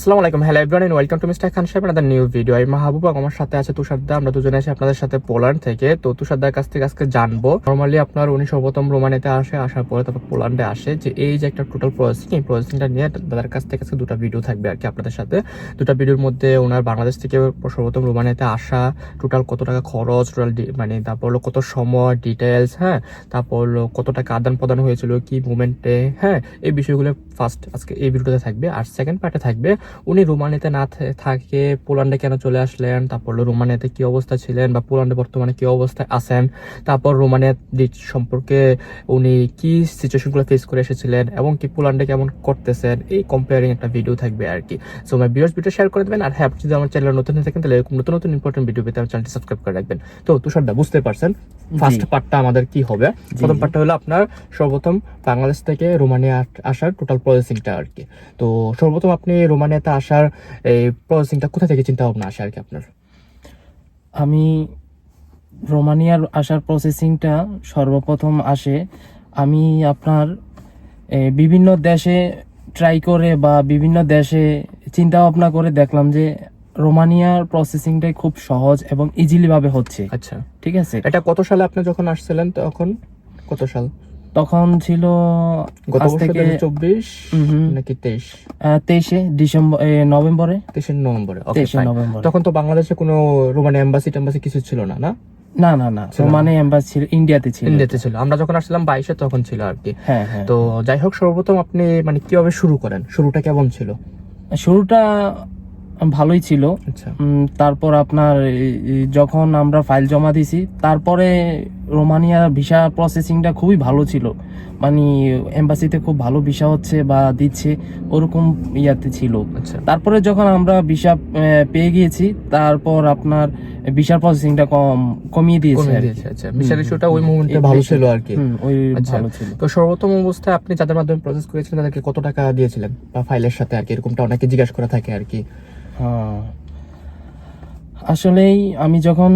আসসালামু আলাইকুম। Hello everyone and welcome to mister Khan Saheb আপনাদের নিউ ভিডিও আমি মাহবুব আমার সাথে আছে তুষারদা। আমরা দুজনে আছি আপনাদের সাথে পোল্যান্ড থেকে। তো তুষারদার কাছ থেকে আজকে জানব নর্মালি আপনার উনি সর্বপ্রথম রোমানিতে আসে, আসার পরে তারপর পোল্যান্ডে আসে, যে এই যে একটা টোটাল প্রসেসিং এই প্রসেসিংটা নিয়ে তাদের কাছ থেকে আজকে দুটো ভিডিও থাকবে আর কি আপনাদের সাথে। দুটো ভিডিওর মধ্যে ওনার বাংলাদেশ থেকে সর্বপ্রথম রোমানিয়াতে আসা টোটাল কত টাকা খরচ টোটাল মানে তারপর হলো কত সময় ডিটেলস হ্যাঁ? তারপর হলো কত টাকা আদান প্রদান হয়েছিল, কি মুভমেন্টে হ্যাঁ? এই বিষয়গুলো ফার্স্ট আজকে এই ভিডিওতে থাকবে। আর সেকেন্ড পার্টে থাকবে উনি রোমানিয়াতে না থাকে পোল্যান্ডে কেন চলে আসলেন? তারপর রোমানিয়াতে কি অবস্থা ছিলেন বা পোল্যান্ডে বর্তমানে কি অবস্থায় আছেন? তারপর রোমানিয়া দিক সম্পর্কে উনি কি সিচুয়েশনগুলো ফেস করে এসেছিলেন এবং কি পোল্যান্ডে কেমন করতেছেন? এই কম্পেয়ারিং একটা ভিডিও থাকবে আর কি। সো আমার ভিউয়ার্স ভিডিও শেয়ার করে দেবেন আর হ্যাঁ যদি আমার চ্যানেল নতুন হয়ে থাকেন তাহলে এরকম নতুন নতুন ইম্পর্টেন্ট ভিডিও পেতে আমার চ্যানেলটি সাবস্ক্রাইব করে রাখবেন। তো তুষারদা বুঝতে পারছেন ফার্স্ট পার্টটা আমাদের কি হবে? প্রথম পার্টটা হলো আপনার সর্বপ্রথম বাংলাদেশ থেকে রোমানিয়া আসার টোটাল প্রসেসিংটা আর কি। তো সর্বপ্রথম আপনি রোমানিয়াতে আসার এই প্রসেসিংটা কোথা থেকে চিন্তা ভাবনা আসে আর কি আপনার? আমি রোমানিয়ার আসার প্রসেসিংটা সর্বপ্রথম আসে। আমি আপনার বিভিন্ন দেশে ট্রাই করে বা বিভিন্ন দেশে চিন্তা ভাবনা করে দেখলাম যে রোমানিয়ার প্রসেসিংটাই খুব সহজ এবং ইজিলি ভাবে হচ্ছে। আচ্ছা। ঠিক আছে? এটা কত সালে আপনি যখন আসছিলেন তখন? কত সাল? তখন ছিল গত থেকে চব্বিশ নাকি তেইশ? তেইশে ডিসেম্বর নভেম্বরে। তেইশে নভেম্বরে তেইশে নভেম্বর। তখন তো বাংলাদেশে কোনো রোমানিয়া এম্বাসি টেম্বাসি কিছু ছিল না না? না না না এম্বাসি ছিল ইন্ডিয়াতে ছিল। ইন্ডিয়াতে ছিল। আমরা যখন আসছিলাম বাইশে তখন ছিল আর কি। হ্যাঁ হ্যাঁ। তো যাই হোক সর্বপ্রথম আপনি মানে কীভাবে শুরু করেন? শুরুটা কেমন ছিল? শুরুটা ভালোই ছিল। আচ্ছা। তারপর আপনার যখন আমরা ফাইল জমা দিছি তারপরে রোমানিয়া ভিসা প্রসেসিংটা খুবই ভালো ছিল। মানে এম্বাসিতে খুব ভালো ভিসা হচ্ছে বা দিচ্ছে ওরকম ইয়াতে ছিল। আচ্ছা। তারপরে যখন আমরা ভিসা পেয়ে গিয়েছি তারপর আপনার ভিসার প্রসেসিংটা কম কমিয়ে দিয়েছে আচ্ছা। বিশাল ইস্যুটা ওই হুম, ভালো ছিল আর কি। ওই আচ্ছা। ভালো ছিল। তো সর্বপ্রথম অবস্থায় আপনি যাদের মাধ্যমে প্রসেস করেছিলেন তাদেরকে কত টাকা দিয়েছিলেন? বা ফাইলের সাথে আর কি এরকমটা অনেকে জিজ্ঞাসা করে থাকে আর কি। হ্যাঁ। আসলেই আমি যখন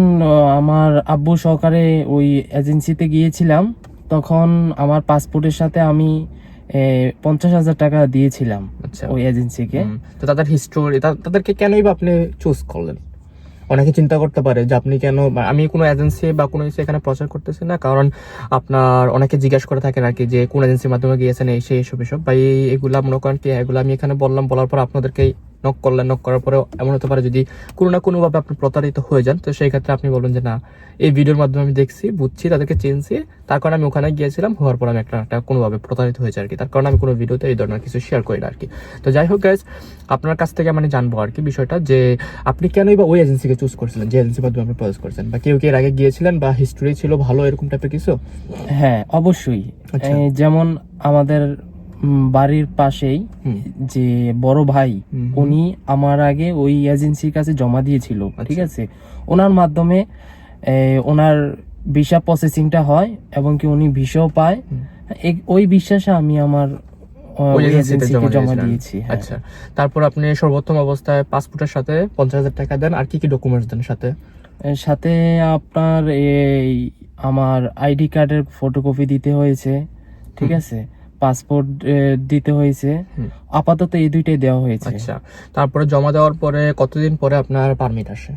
আমার আব্বু সহকারে ওই এজেন্সিতে গিয়েছিলাম তখন আমার পাসপোর্টের সাথে আমি পঞ্চাশ হাজার টাকা দিয়েছিলাম আচ্ছা। ওই এজেন্সিকে। তো তাদের হিস্টোরি তাদেরকে কেনই বা আপনি চুজ করলেন? অনেকে চিন্তা করতে পারে যে আপনি কেন আমি কোনো এজেন্সি বা কোনো কিছু এখানে প্রচার করতেছি না কারণ আপনার অনেকে জিজ্ঞাসা করে থাকেন আর কি যে কোন এজেন্সির মাধ্যমে গিয়েছেন এই সেই এসব এসব বা এই এগুলা মনে করেন কি এগুলো আমি এখানে বললাম বলার পর আপনাদেরকে নক করলেন নক করার পরেও এমন হতে পারে যদি কোনো না কোনোভাবে আপনি প্রতারিত হয়ে যান তো সেই ক্ষেত্রে আপনি বলবেন যে না এই ভিডিওর মাধ্যমে আমি দেখছি বুঝছি তাদেরকে চিনছি। তার কারণে আমি ওখানে গিয়েছিলাম হওয়ার পর আমি একটা একটা কোনোভাবে প্রতারিত হয়েছে আর কি তার কারণে আমি কোনো ভিডিওতে এই ধরনের কিছু শেয়ার করি না আর কি তো যাই হোক গাইজ আপনার কাছ থেকে মানে জানব আর কি বিষয়টা যে আপনি কেনই বা ওই এজেন্সিকে চুজ করছিলেন? যে এজেন্সির মাধ্যমে আপনি প্রসেস করছেন? বা কেউ কি এর আগে গিয়েছিলেন বা হিস্টোরি ছিল ভালো এরকম টাইপের কিছু? হ্যাঁ অবশ্যই। আচ্ছা। যেমন আমাদের বাড়ির পাশেই যে বড় ভাই উনি আমার আগে ওই এজেন্সির কাছে জমা দিয়েছিল ঠিক আছে? ওনার মাধ্যমে ওনার ভিসা প্রসেসিংটা হয় এবং কি উনি ভিসাও পায়। ওই বিশ্বাসে আমি আমার জমা দিয়েছি হ্যাঁ। আচ্ছা। তারপর আপনি সর্বোত্তম অবস্থায় পাসপোর্টের সাথে পঞ্চাশ হাজার টাকা দেন আর কি কি ডকুমেন্টস দেন সাথে? সাথে আপনার এই আমার আইডি কার্ডের ফটোকপি দিতে হয়েছে ঠিক আছে? পাসপোর্ট দিতে হয়েছে। আপাতত এই দুইটাই দেওয়া হয়েছে। আচ্ছা তারপরে জমা দেওয়ার পরে কতদিন পরে আপনার পারমিট আসে?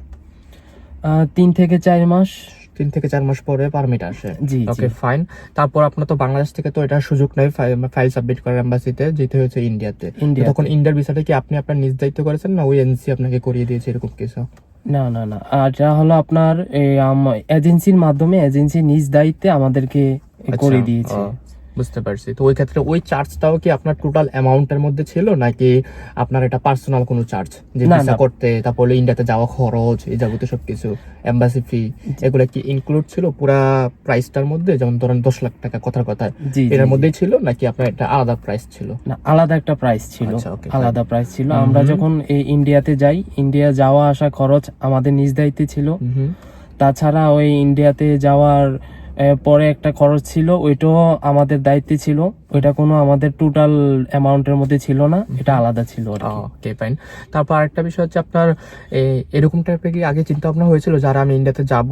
তিন থেকে চার মাস। তিন থেকে চার মাস পরে পারমিট আসে? জি ওকে ফাইন। তারপর আপনার তো বাংলাদেশ থেকে তো এটা সুযোগ নেই ফাইল সাবমিট করার এম্বাসিতে যেতে হয়েছে ইন্ডিয়াতে। তো ইন্ডিয়াতে। তখন ইন্ডিয়ার ভিসাটা কি আপনি আপনার নিজ দায়িত্ব করেছেন না ওই এজেন্সি আপনাকে করিয়ে দিয়েছে এরকম কিছু? না না না। এটা হলো আপনার এজেন্সির মাধ্যমে এজেন্সি নিজ দায়িত্বে আমাদেরকে করে আচ্ছা, দিয়েছে। ও, বুঝতে পারছি। তো ওই ক্ষেত্রে ওই চার্জটাও কি আপনার টোটাল অ্যামাউন্টের মধ্যে ছিল নাকি আপনার এটা পার্সোনাল কোনো চার্জ যে ভিসা করতে তারপরে ইন্ডিয়াতে যাওয়া খরচ এই যাবতীয় সবকিছু এম্বাসি ফি এগুলো কি ইনক্লুড ছিল পুরা প্রাইসটার মধ্যে? যেমন ধরেন দশ লাখ টাকা কথার কথা এটার মধ্যেই ছিল নাকি আপনার এটা আলাদা প্রাইস ছিল? না আলাদা একটা প্রাইস ছিল। আচ্ছা, আলাদা প্রাইস ছিল। আমরা যখন এই ইন্ডিয়াতে যাই ইন্ডিয়া যাওয়া আসা খরচ আমাদের নিজ দায়িত্বে ছিল। তাছাড়া ওই ইন্ডিয়াতে যাওয়ার পরে একটা খরচ ছিল ওইটাও আমাদের দায়িত্বে ছিল। ওইটা কোনো আমাদের টোটাল অ্যামাউন্টের মধ্যে ছিল না এটা আলাদা ছিল। ওকে ফাইন তারপর আরেকটা বিষয় হচ্ছে আপনার এরকম টাইপের কি আগে চিন্তা ভাবনা হয়েছিল? যারা আমি ইন্ডিয়াতে যাব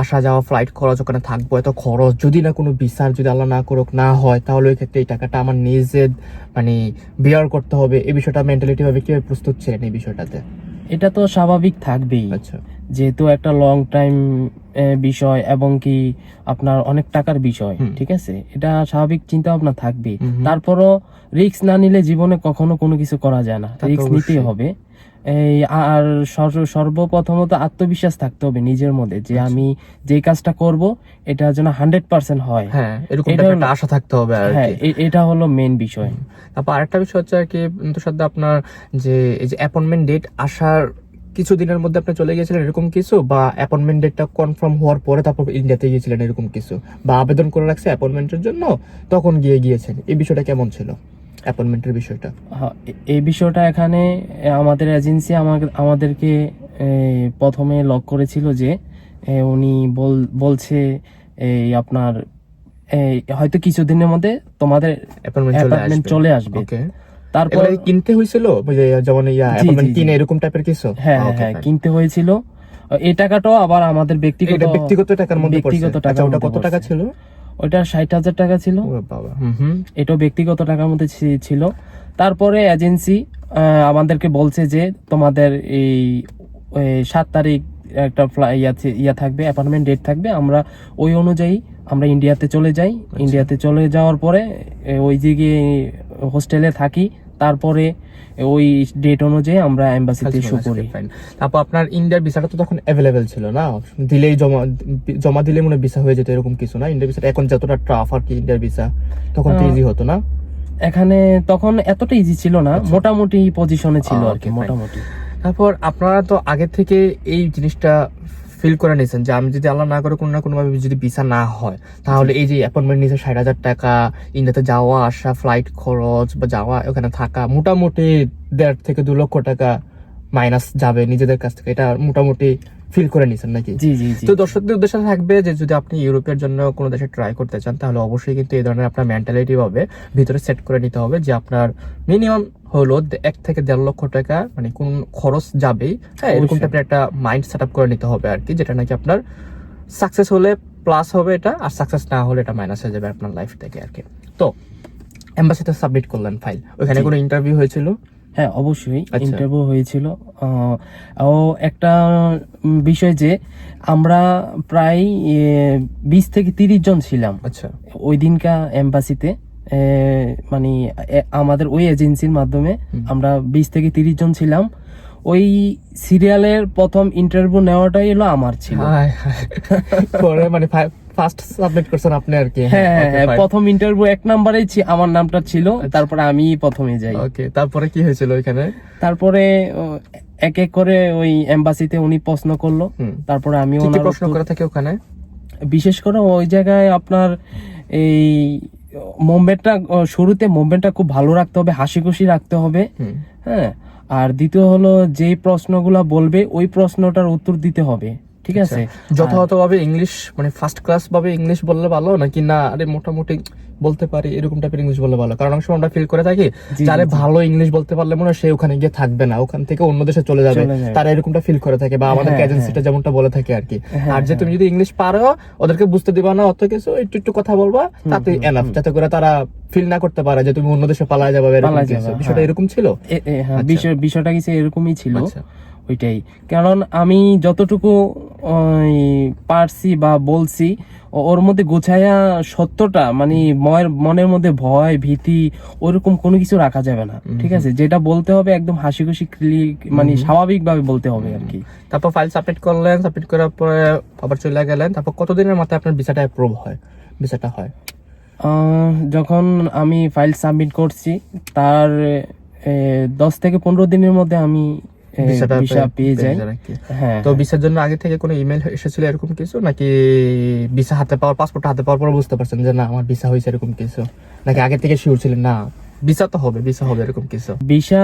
আসা যাওয়া ফ্লাইট খরচ ওখানে থাকব এত খরচ যদি না কোনো বিচার যদি আল্লাহ না করুক না হয় তাহলে ওই ক্ষেত্রে এই টাকাটা আমার নিজের মানে বিয়ার করতে হবে। এই বিষয়টা মেন্টালিটি ভাবে কীভাবে প্রস্তুত ছিলেন এই বিষয়টাতে? এটা তো স্বাভাবিক থাকবেই। আচ্ছা। যেহেতু একটা লং টাইম বিষয় এবং কি আপনার অনেক টাকার বিষয় ঠিক আছে? এটা স্বাভাবিক চিন্তা ভাবনা থাকবে। তারপরও রিস্ক না নিলে জীবনে কখনো কোনো কিছু করা যায় না। রিস্ক নিতেই হবে। এই আর সর্বপ্রথমত আত্মবিশ্বাস থাকতে হবে নিজের মধ্যে যে আচ্ছা। আমি যে কাজটা করব এটা যেন হান্ড্রেড পার্সেন্ট হয়। হ্যাঁ এরকম একটা আশা থাকতে হবে আর হ্যাঁ এটা হলো মেন বিষয়। তারপর আরেকটা বিষয় হচ্ছে আর কি আপনার যে এই যে অ্যাপয়েন্টমেন্ট ডেট আসার কিছু দিনের মধ্যে আপনি চলে গিয়েছিলেন এরকম কিছু? বা অ্যাপয়েন্টমেন্ট ডেটটা কনফার্ম হওয়ার পরে তারপর ইন্ডিয়াতে গিয়েছিলেন এরকম কিছু? বা আবেদন করে রাখছে অ্যাপয়েন্টমেন্টের জন্য? তখন গিয়ে গিয়েছেন। এই বিষয়টা কেমন ছিল? অ্যাপয়েন্টমেন্টের বিষয়টা। হ্যাঁ, এই বিষয়টা এখানে আমাদের এজেন্সি আমাদেরকে প্রথমে লক করেছিল যে উনি বল- বলছে এই আপনার হয়তো কিছুদিনের মধ্যে তোমাদের অ্যাপয়েন্টমেন্ট চলে আসবে। চলে আসবে। ওকে তারপর কিনতে হয়েছিল? যেমন ইয়া কিনে এরকম টাইপের কিছু? হ্যাঁ হ্যাঁ, কিনতে হয়েছিল। এই টাকাটাও আবার আমাদের ব্যক্তিগত ব্যক্তিগত টাকার মধ্যে ব্যক্তিগত টাকার আচ্ছা ওটা কত টাকা ছিল? ওইটা ষাট হাজার টাকা ছিল। এটাও ব্যক্তিগত টাকার মধ্যে ছিল। তারপরে এজেন্সি আমাদেরকে বলছে যে তোমাদের এই সাত তারিখ একটা ইয়া ইয়া থাকবে অ্যাপার্টমেন্ট ডেট থাকবে। আমরা ওই অনুযায়ী আমরা ইন্ডিয়াতে চলে যাই। আচ্ছা। ইন্ডিয়াতে চলে যাওয়ার পরে ওই দিকে হোস্টেলে থাকি। তারপরে ওই ডেট অনুযায়ী আমরা এম্বাসিতে ইস্যু করি। তারপর আপনার ইন্ডিয়ার ভিসাটা তো তখন অ্যাভেলেবেল ছিল না? দিলেই জমা জমা দিলে মনে ভিসা হয়ে যেত এরকম কিছু না? ইন্ডিয়ার ভিসাটা এখন যতটা ট্রাফ আর কি ইন্ডিয়ার ভিসা তখন তো ইজি হতো না? এখানে তখন এতটা ইজি ছিল না আচ্ছা। মোটামুটি পজিশনে ছিল আর কি মোটামুটি। তারপর আপনারা তো আগে থেকে এই জিনিসটা ফিল করে নিয়েছেন যে আমি যদি আল্লাহ না করে কোনো না কোনোভাবে যদি ভিসা না হয় তাহলে এই যে অ্যাপয়েন্টমেন্ট নিয়েছে ষাট হাজার টাকা ইন্ডিয়াতে যাওয়া আসা ফ্লাইট খরচ বা যাওয়া ওখানে থাকা মোটামুটি দেড় থেকে দু লক্ষ টাকা মাইনাস যাবে নিজেদের কাছ থেকে। এটা মোটামুটি ফিল করে নিয়েছেন নাকি? জি জি তো দর্শকদের উদ্দেশ্যে থাকবে যে যদি আপনি ইউরোপের জন্য কোনো দেশে ট্রাই করতে চান তাহলে অবশ্যই কিন্তু এই ধরনের আপনার মেন্টালিটি হবে ভিতরে সেট করে নিতে হবে যে আপনার মিনিমাম হলো এক থেকে দেড় লক্ষ টাকা মানে কোন খরচ যাবেই। হ্যাঁ এরকম। টাইপের একটা মাইন্ড সেট আপ করে নিতে হবে আর কি যেটা নাকি আপনার সাকসেস হলে প্লাস হবে এটা আর সাকসেস না হলে এটা মাইনাস হয়ে যাবে আপনার লাইফ থেকে আর কি তো এম্বাসিতে সাবমিট করলেন ফাইল ওখানে কোনো ইন্টারভিউ হয়েছিল? হ্যাঁ অবশ্যই আচ্ছা। ইন্টারভিউ হয়েছিল। ও একটা বিষয় যে আমরা প্রায় বিশ থেকে তিরিশ জন ছিলাম। আচ্ছা। ওই দিনকা এম্বাসিতে মানে আমাদের ওই এজেন্সির মাধ্যমে আমরা বিশ থেকে তিরিশ জন ছিলাম। ওই সিরিয়ালের প্রথম ইন্টারভিউ নেওয়াটাই হলো আমার ছিল। পরে মানে ফার্স্ট সাবমিট করছেন আপনি আর কি। হ্যাঁ হ্যাঁ, হ্যাঁ প্রথম ইন্টারভিউ এক নাম্বারেই আমার নামটা ছিল তারপরে আমি প্রথমে যাই। ওকে তারপরে কি হয়েছিল ওইখানে? তারপরে এক এক করে ওই এম্বাসিতে উনি প্রশ্ন করল তারপরে আমি ওনার প্রশ্ন করে থাকে ওখানে? বিশেষ করে ওই জায়গায় আপনার এই মুভমেন্টটা শুরুতে মুভমেন্টটা খুব ভালো রাখতে হবে হাসি খুশি রাখতে হবে। হ্যাঁ আর দ্বিতীয় হলো যে প্রশ্নগুলা বলবে ওই প্রশ্নটার উত্তর দিতে হবে। ঠিক আছে? যথাযথভাবে ইংলিশ মানে ফার্স্ট ক্লাস ভাবে ইংলিশ বললে ভালো নাকি না আরে মোটামুটি বলতে পারি এরকম টাইপের ইংলিশ বললে ভালো? কারণ অনেক সময় আমরা ফিল করে থাকি জি, যে আরে জি, জি। ভালো ইংলিশ বলতে পারলে মনে হয় সে ওখানে গিয়ে থাকবে না ওখান থেকে অন্য দেশে চলে যাবে। তারা এরকমটা ফিল করে থাকে বা আমাদের হ্যাঁ, এজেন্সিটা যেমনটা বলে থাকে আর কি। হ্যাঁ, আর যে তুমি যদি ইংলিশ পারো ওদেরকে বুঝতে দিবা না অত কিছু একটু একটু কথা বলবা তাতে এনাফ যাতে করে তারা ফিল না করতে পারে যে তুমি অন্য দেশে পালায় যাবে বিষয়টা হ্যাঁ। এরকম ছিল? হ্যাঁ, আচ্ছা। বিষয় বিষয়টা কিছু এরকমই ছিল? আচ্ছা। ওইটাই। কারণ আমি যতটুকু পারছি বা বলছি ওর মধ্যে গোছায়া সত্যটা মানে ময়ের মনের মধ্যে ভয় ভীতি ওরকম কোনো কিছু রাখা যাবে না। ঠিক আছে? যেটা বলতে হবে একদম হাসি খুশি মানে স্বাভাবিক ভাবে বলতে হবে আর কি। তারপর ফাইল সাবমিট করলেন সাবমিট করার পরে আবার চলে গেলেন। তারপর কতদিনের মাথায় আপনার ভিসাটা অ্যাপ্রুভ হয়? ভিসাটা হয়? যখন আমি ফাইল সাবমিট করছি তার দশ থেকে পনেরো দিনের মধ্যে আমি ভিসাটা ভিসা পেয়ে যাই। হ্যাঁ তো ভিসার জন্য আগে থেকে কোনো ইমেল এসেছিল এরকম কিছু? নাকি ভিসা হাতে পাওয়ার পাসপোর্ট হাতে পাওয়ার পর বুঝতে পারছেন যে না আমার ভিসা হয়েছে এরকম কিছু? নাকি আগে থেকে শিওর ছিলেন? না ভিসা তো হবে ভিসা হবে এরকম কিছু। ভিসা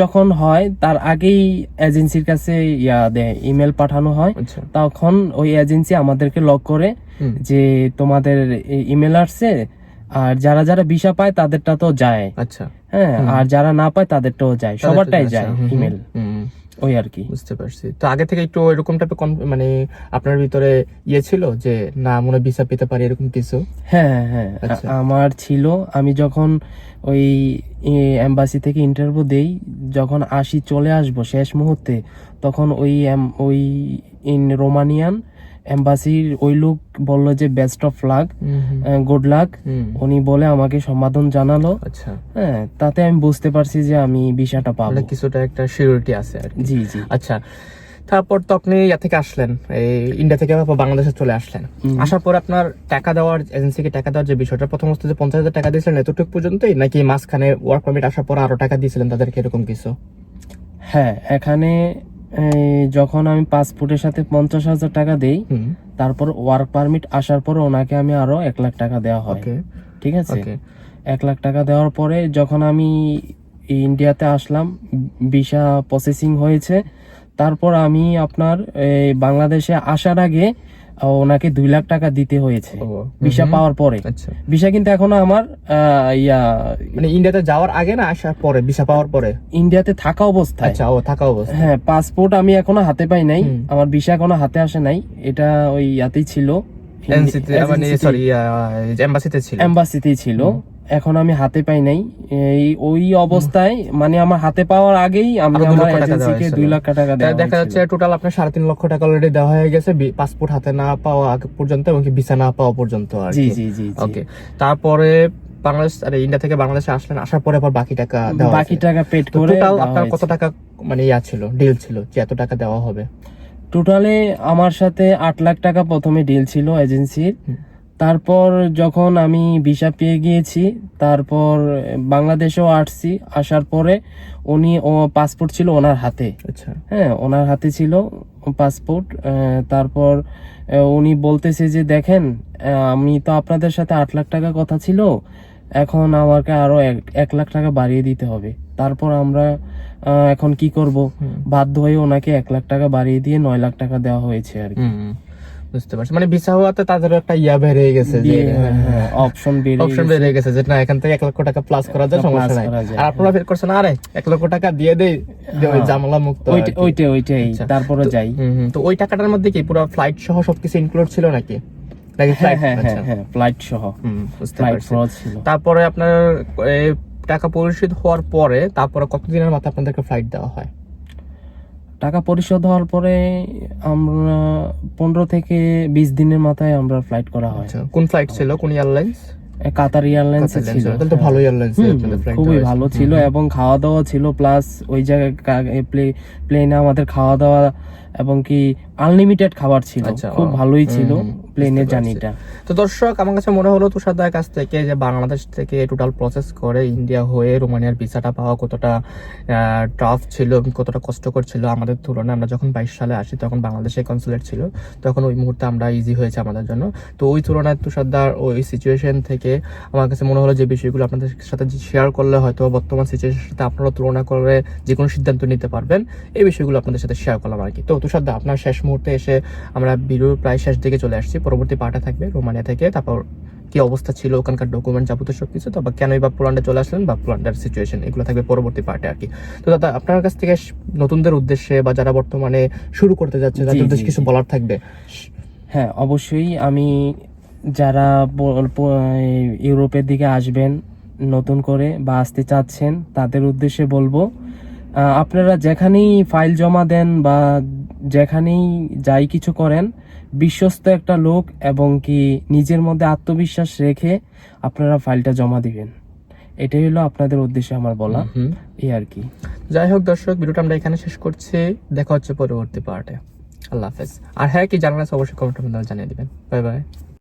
যখন হয় তার আগেই এজেন্সির কাছে ইয়া দেয় ইমেল পাঠানো হয়। আচ্ছা। তখন ওই এজেন্সি আমাদেরকে লক করে যে তোমাদের ইমেল আসছে আর যারা যারা ভিসা পায় তাদেরটা তো যায়। আচ্ছা। হ্যাঁ আর যারা না পায় তাদেরটাও যায়। সবারটাই যায় ইমেল ওই আর কি। বুঝতে পারছি। তো আগে থেকে একটু এরকম টাইপের মানে আপনার ভিতরে ইয়ে ছিল যে না মনে ভিসা পেতে পারি এরকম কিছু? হ্যাঁ হ্যাঁ আচ্ছা। আমার ছিল আমি যখন ওই এম্বাসি থেকে ইন্টারভিউ দেই যখন আসি চলে আসব শেষ মুহূর্তে তখন ওই ওই ইন রোমানিয়ান এম্বাসির ওই লোক বলল যে best of luck good luck উনি বলে আমাকে সম্বোধন জানালো। আচ্ছা। হ্যাঁ তাতে আমি বুঝতে পারছি যে আমি ভিসাটা পাবো। কিছুটা একটা সিকিউরিটি আছে আর জি জি। আচ্ছা তারপর তো আপনি ইয়া থেকে আসলেন এই ইন্ডিয়া থেকে বাংলাদেশে চলে আসলেন। আসার পর আপনার টাকা দেওয়ার এজেন্সিকে টাকা দেওয়ার যে বিষয়টা প্রথম অবস্থায় যে পঞ্চাশ হাজার টাকা দিয়েছিলেন এতটুকু পর্যন্তই? নাকি মাঝখানে ওয়ার্ক পারমিট আসার পর আরও টাকা দিয়েছিলেন তাদেরকে এরকম কিছু? হ্যাঁ এখানে যখন আমি পাসপোর্টের সাথে পঞ্চাশ হাজার টাকা দেই তারপর ওয়ার্ক পারমিট আসার পর ওনাকে আমি আরও এক লাখ টাকা দেওয়া হয়। ঠিক আছে? এক লাখ টাকা দেওয়ার পরে যখন আমি ইন্ডিয়াতে আসলাম ভিসা প্রসেসিং হয়েছে তারপর আমি আপনার এই, বাংলাদেশে আসার আগে ওনাকে দুই লাখ টাকা দিতে হয়েছে। ভিসা পাওয়ার পরে। আচ্ছা। ভিসা কিন্তু এখনও আমার ইয়া মানে ইন্ডিয়াতে যাওয়ার আগে না আসার পরে ভিসা পাওয়ার পরে? ইন্ডিয়াতে থাকা অবস্থায়। আচ্ছা ও থাকা অবস্থা হ্যাঁ পাসপোর্ট আমি এখনও হাতে পাই নাই। আমার ভিসা এখনও হাতে আসে নাই। এটা ওই ইয়াতেই ছিল। এনসিতে মানে সরি এম্বাসিতে ছিল। এম্বাসিতেই ছিল। এখন আমি হাতে পাই নাই। এই ওই অবস্থায় মানে আমার হাতে পাওয়ার আগেই আমি আমার এজেন্সিকে দুই লাখ টাকা দেওয়া দেখা যাচ্ছে টোটাল আপনার সাড়ে তিন লক্ষ টাকা অলরেডি দেওয়া হয়ে গেছে পাসপোর্ট হাতে না পাওয়া আগে পর্যন্ত এবং ভিসা না পাওয়া পর্যন্ত আর জি জি জি ওকে তারপরে বাংলাদেশ আরে ইন্ডিয়া থেকে বাংলাদেশে আসলেন আসার পরে আবার বাকি টাকা দেওয়া বাকি টাকা পেড করে টোটাল আপনার কত টাকা মানে ইয়া ছিল ডিল ছিল যে এত টাকা দেওয়া হবে? টোটালে আমার সাথে আট লাখ টাকা প্রথমে ডিল ছিল এজেন্সির তারপর যখন আমি ভিসা পেয়ে গিয়েছি তারপর বাংলাদেশেও আসছি আসার পরে উনি ও পাসপোর্ট ছিল ওনার হাতে। আচ্ছা। হ্যাঁ ওনার হাতে ছিল পাসপোর্ট তারপর উনি বলতেছে যে দেখেন আমি তো আপনাদের সাথে আট লাখ টাকা কথা ছিল এখন আমাকে আরও এক- এক লাখ টাকা বাড়িয়ে দিতে হবে। তারপর আমরা এখন কি করব। বাধ্য হয়ে ওনাকে এক লাখ টাকা বাড়িয়ে দিয়ে নয় লাখ টাকা দেওয়া হয়েছে আর কি। বুঝতে পারছি। মানে ভিসা হওয়াতে তাদের একটা ইয়া বেড়ে গেছে যে অপশন বেরিয়ে অপশন বেড়ে গেছে। যে না এখান থেকে এক লক্ষ টাকা প্লাস করা যায় সমস্যা নাই। আর আপনারা ফিল করছেন আরে এক লক্ষ টাকা দিয়ে দেই হ্যাঁ। মুক্ত ওইটাই ওইটাই আচ্ছা। তারপরে যাই। তো ওই টাকাটার মধ্যে কি পুরো ফ্লাইট সহ সবকিছু ইনক্লুড ছিল নাকি? নাকি হ্যাঁ ফ্লাইট হ্যাঁ হ্যাঁ হ্যাঁ ফ্লাইট সহ। হুম ফ্লাইট খরচ ছিল। তারপরে আপনার টাকা পরিশোধ হওয়ার পরে তারপরে কতদিনের মাথায় আপনাদেরকে ফ্লাইট দেওয়া হয়? টাকা পরিশোধ হওয়ার পরে আমরা পনেরো থেকে বিশ দিনের মাথায় আমরা ফ্লাইট করা হয়। আচ্ছা কোন ফ্লাইট ছিল? কোন এয়ারলাইন্স কাতার এয়ারলাইন্স ছিল। তো ভালো এয়ারলাইন্স খুবই ভালো ছিল এবং খাওয়া দাওয়া ছিল প্লাস ওই জায়গায় প্লেনে আমাদের খাওয়া দাওয়া এবং কি আনলিমিটেড খাবার ছিল। আচ্ছা, খুব ভালোই ছিল প্লেনের জার্নিটা তো দর্শক আমার কাছে মনে হলো তুষারদার কাছ থেকে যে বাংলাদেশ থেকে টোটাল প্রসেস করে ইন্ডিয়া হয়ে রোমানিয়ার ভিসাটা পাওয়া কতটা টাফ ছিল কতটা কষ্টকর ছিল আমাদের তুলনায়। আমরা যখন বাইশ সালে আসি তখন বাংলাদেশে কনসুলেট ছিল। তখন ওই মুহূর্তে আমরা ইজি হয়েছে আমাদের জন্য। তো ওই তুলনায় তুষারদার ওই সিচুয়েশন থেকে আমার কাছে মনে হলো যে বিষয়গুলো আপনাদের সাথে শেয়ার করলে হয়তো বর্তমান সিচুয়েশনের সাথে আপনারা তুলনা করে যে কোনো সিদ্ধান্ত নিতে পারবেন। এই বিষয়গুলো আপনাদের সাথে শেয়ার করলাম আর কি। তো তুষারদা আপনার শেষ মুহূর্তে এসে আমরা ভিডিওর প্রায় শেষ দিকে চলে আসছি। পরবর্তী পার্টে থাকবে রোমানিয়া থেকে। তারপর কি অবস্থা ছিল ওখানকার ডকুমেন্ট যাবতীয় সব কিছু তারপর কেনই বা পোল্যান্ডে চলে আসলেন বা পোল্যান্ডের সিচুয়েশন এগুলো থাকবে পরবর্তী পার্টে আর কি। তো দাদা আপনার কাছ থেকে নতুনদের উদ্দেশ্যে বা যারা বর্তমানে শুরু করতে যাচ্ছে তাদের উদ্দেশ্যে কিছু বলার থাকবে? হ্যাঁ অবশ্যই আমি যারা ইউরোপের দিকে আসবেন নতুন করে বা আসতে চাচ্ছেন তাদের উদ্দেশ্যে বলব আপনারা যেখানেই ফাইল জমা দেন বা যেখানেই যাই কিছু করেন বিশ্বস্ত একটা লোক এবং কি নিজের মধ্যে আত্মবিশ্বাস রেখে আপনারা ফাইলটা জমা দিবেন। এটাই হলো আপনাদের উদ্দেশ্যে আমার বলা। এই আর কি। যাই হোক দর্শক ভিডিওটা আমরা এখানে শেষ করছি। দেখা হচ্ছে পরবর্তী পার্টে আল্লাহ হাফেজ। আর হ্যাঁ কি জানালে অবশ্যই কমেন্ট জানিয়ে দিবেন। Bye bye